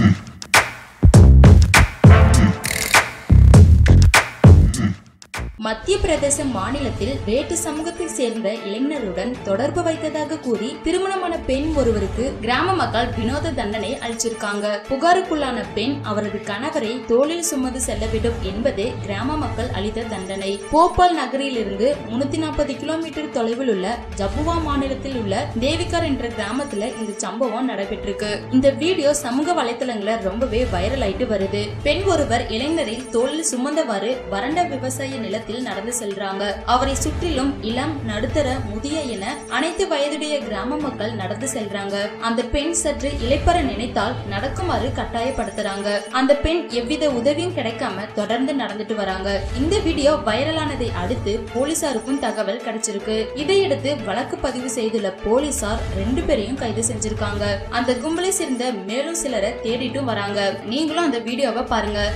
Listen. மத்திய பிரதேச மாநிலத்தில் வேட்டு சமூகத்தை சேர்ந்த இளைஞருடன் தொடர்பு வைத்ததாக கூறி திருமணமான பெண் ஒருவருக்கு கிராம மக்கள் வினோத தண்டனை அளிச்சிருக்காங்க. புகாருக்குள்ளான பெண் அவரது கணவரை தோளில் சுமந்து செல்ல வேண்டும் என்பதே கிராம மக்கள் அளித்த தண்டனை. போபால் நகரிலிருந்து முன்னூத்தி நாற்பது கிலோமீட்டர் தொலைவில் உள்ள ஜபுவா மாநிலத்தில் உள்ள தேவிகார் என்ற கிராமத்துல இந்த சம்பவம் நடைபெற்றிருக்கு. இந்த வீடியோ சமூக வலைத்தளங்கள ரொம்பவே வைரல் ஆயிட்டு வருது. பெண் ஒருவர் இளைஞரை தோளில் சுமந்தவாறு வறண்ட விவசாய நிலத்தில் நடந்து செல்றாங்க. அவரை சுற்றிலும் இளம் நடுத்தர முதிய என அனைத்து வயதுடைய கிராம மக்கள் நடந்து செல்றாங்க. அந்த பெண் சற்று இளைப்பற நினைத்தால் நடக்குமாறு கட்டாயப்படுத்துறாங்க. அந்த பெண் எவ்வித உதவியும் கிடைக்காம தொடர்ந்து நடந்துட்டு வராங்க. இந்த வீடியோ வைரலானதை அடுத்து போலீசாருக்கும் தகவல் கிடைச்சிருக்கு. இதையடுத்து வழக்கு பதிவு செய்துள்ள போலீசார் ரெண்டு பேரையும் கைது செஞ்சிருக்காங்க. அந்த கும்பலை சேர்ந்த மேலும் சிலரை தேடிட்டும் வராங்க. நீங்களும் அந்த வீடியோவை பாருங்க.